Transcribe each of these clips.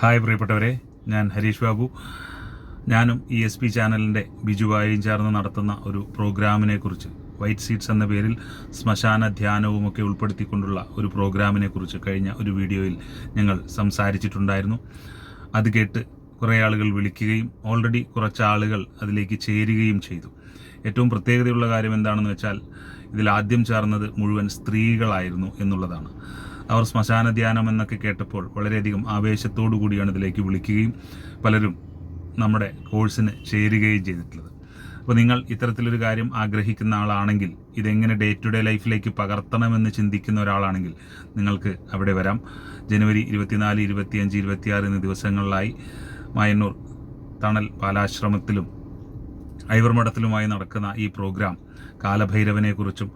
Hi പ്രിയപ്പെട്ടവരെ ഞാൻ ഹരീഷ് ബാബു. ഞാനും ഇ എസ് പി ചാനലിന്റെ ബിജുവായും ചേർന്ന് നടത്തുന്ന ഒരു പ്രോഗ്രാമിനെ കുറിച്ച് വൈറ്റ് സീറ്റ്സ് എന്ന പേരിൽ ശ്മശാന ധ്യാനവുമൊക്കെ ഉൾപ്പെടുത്തിക്കൊണ്ടുള്ള ഒരു പ്രോഗ്രാമിനെ കുറിച്ച് കഴിഞ്ഞ ഒരു വീഡിയോയിൽ ഞങ്ങൾ സംസാരിച്ചിട്ടുണ്ടായിരുന്നു. അത് കേട്ട് കുറേ ആളുകൾ വിളിക്കുകയും ഓൾറെഡി കുറച്ച് ആളുകൾ അതിലേക്ക് ചേരുകയും ചെയ്തു. ഏറ്റവും പ്രത്യേകതയുള്ള കാര്യം എന്താണെന്ന് വെച്ചാൽ ഇതിൽ ആദ്യം ചേർന്നത് മുഴുവൻ സ്ത്രീകളായിരുന്നു എന്നുള്ളതാണ്. അവർ ശ്മശാന ധ്യാനം എന്നൊക്കെ കേട്ടപ്പോൾ വളരെയധികം ആവേശത്തോടു കൂടിയാണ് ഇതിലേക്ക് വിളിക്കുകയും പലരും നമ്മുടെ കോഴ്സിന് ചേരുകയും ചെയ്തിട്ടുള്ളത്. അപ്പോൾ നിങ്ങൾ ഇത്തരത്തിലൊരു കാര്യം ആഗ്രഹിക്കുന്ന ആളാണെങ്കിൽ ഇതെങ്ങനെ ഡേ ടു ഡേ ലൈഫിലേക്ക് പകർത്തണമെന്ന് ചിന്തിക്കുന്ന ഒരാളാണെങ്കിൽ നിങ്ങൾക്ക് അവിടെ വരാം. ജനുവരി ഇരുപത്തിനാല് ഇരുപത്തിയഞ്ച് ഇരുപത്തിയാറ് എന്നീ ദിവസങ്ങളിലായി മായന്നൂർ തണൽ ബാലാശ്രമത്തിലും ഐവർമഠത്തിലുമായി നടക്കുന്ന ഈ പ്രോഗ്രാം കാലഭൈരവനെക്കുറിച്ചും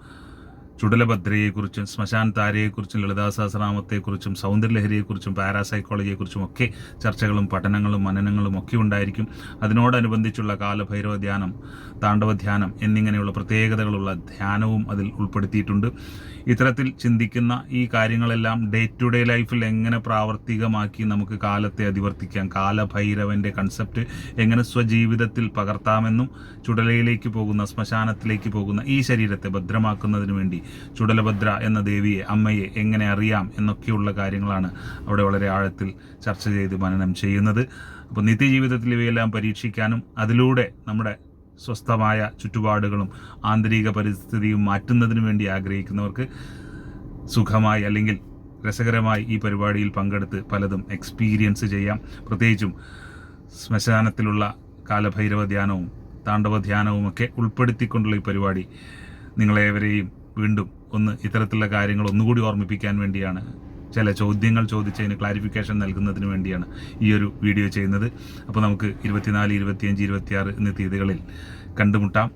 ചുടലഭദ്രയെക്കുറിച്ചും ശ്മശാൻ താരയെക്കുറിച്ചും ലളിതാ സഹസ്രനാമത്തെക്കുറിച്ചും സൗന്ദര്യലഹരിയെക്കുറിച്ചും പാരാസൈക്കോളജിയെക്കുറിച്ചും ഒക്കെ ചർച്ചകളും പഠനങ്ങളും മനനങ്ങളും ഒക്കെ ഉണ്ടായിരിക്കും. അതിനോടനുബന്ധിച്ചുള്ള കാലഭൈരവ ധ്യാനം താണ്ഡവ ധ്യാനം എന്നിങ്ങനെയുള്ള പ്രത്യേകതകളുള്ള ധ്യാനവും അതിൽ ഉൾപ്പെടുത്തിയിട്ടുണ്ട്. ഇത്തരത്തിൽ ചിന്തിക്കുന്ന ഈ കാര്യങ്ങളെല്ലാം ഡേ ടു ഡേ ലൈഫിൽ എങ്ങനെ പ്രാവർത്തികമാക്കി നമുക്ക് കാലത്തെ അതിവർത്തിക്കാം? കാലഭൈരവന്റെ കൺസെപ്റ്റ് എങ്ങനെ സ്വജീവിതത്തിൽ പകർത്താമെന്നും ചുടലയിലേക്ക് പോകുന്ന ശ്മശാനത്തിലേക്ക് പോകുന്ന ഈ ശരീരത്തെ ഭദ്രമാക്കുന്നതിന് വേണ്ടി ചുടലഭദ്ര എന്ന ദേവിയെ അമ്മയെ എങ്ങനെ അറിയാം എന്നൊക്കെയുള്ള കാര്യങ്ങളാണ് അവിടെ വളരെ ആഴത്തിൽ ചർച്ച ചെയ്ത് മനനം ചെയ്യുന്നത്. അപ്പോൾ നിത്യജീവിതത്തിൽ ഇവയെല്ലാം പരീക്ഷിക്കാനും അതിലൂടെ നമ്മുടെ സ്വസ്ഥമായ ചുറ്റുപാടുകളും ആന്തരിക പരിസ്ഥിതിയും മാറ്റുന്നതിന് വേണ്ടി ആഗ്രഹിക്കുന്നവർക്ക് സുഖമായി അല്ലെങ്കിൽ രസകരമായി ഈ പരിപാടിയിൽ പങ്കെടുത്ത് പലതും എക്സ്പീരിയൻസ് ചെയ്യാം. പ്രത്യേകിച്ചും ശ്മശാനത്തിലുള്ള കാലഭൈരവ ധ്യാനവും താണ്ഡവ ധ്യാനവും ഒക്കെ ഉൾപ്പെടുത്തിക്കൊണ്ടുള്ള ഈ പരിപാടി നിങ്ങളേവരെയും വീണ്ടും ഒന്ന് ഇത്തരത്തിലുള്ള കാര്യങ്ങൾ ഒന്നുകൂടി ഓർമ്മിപ്പിക്കാൻ വേണ്ടിയാണ് ചില ചോദ്യങ്ങൾ ചോദിച്ചതിന് ക്ലാരിഫിക്കേഷൻ നൽകുന്നതിന് വേണ്ടിയാണ് ഈ ഒരു വീഡിയോ ചെയ്യുന്നത്. അപ്പോൾ നമുക്ക് ഇരുപത്തിനാല് ഇരുപത്തിയഞ്ച് ഇരുപത്തിയാറ് എന്നീ തീയതികളിൽ കണ്ടുമുട്ടാം.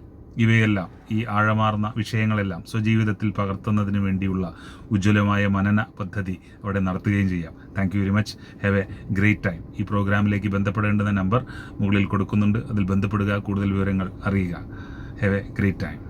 ഇവയെല്ലാം ഈ ആഴമാർന്ന വിഷയങ്ങളെല്ലാം സ്വജീവിതത്തിൽ പകർത്തുന്നതിന് വേണ്ടിയുള്ള ഉജ്ജ്വലമായ മനന പദ്ധതി അവിടെ നടത്തുകയും ചെയ്യാം. Thank you very much have a great time ഈ പ്രോഗ്രാമിലേക്ക് ബന്ധപ്പെടേണ്ടുന്ന നമ്പർ മുകളിൽ കൊടുക്കുന്നുണ്ട്. അതിൽ ബന്ധപ്പെടുക കൂടുതൽ വിവരങ്ങൾ അറിയുക. Have a great time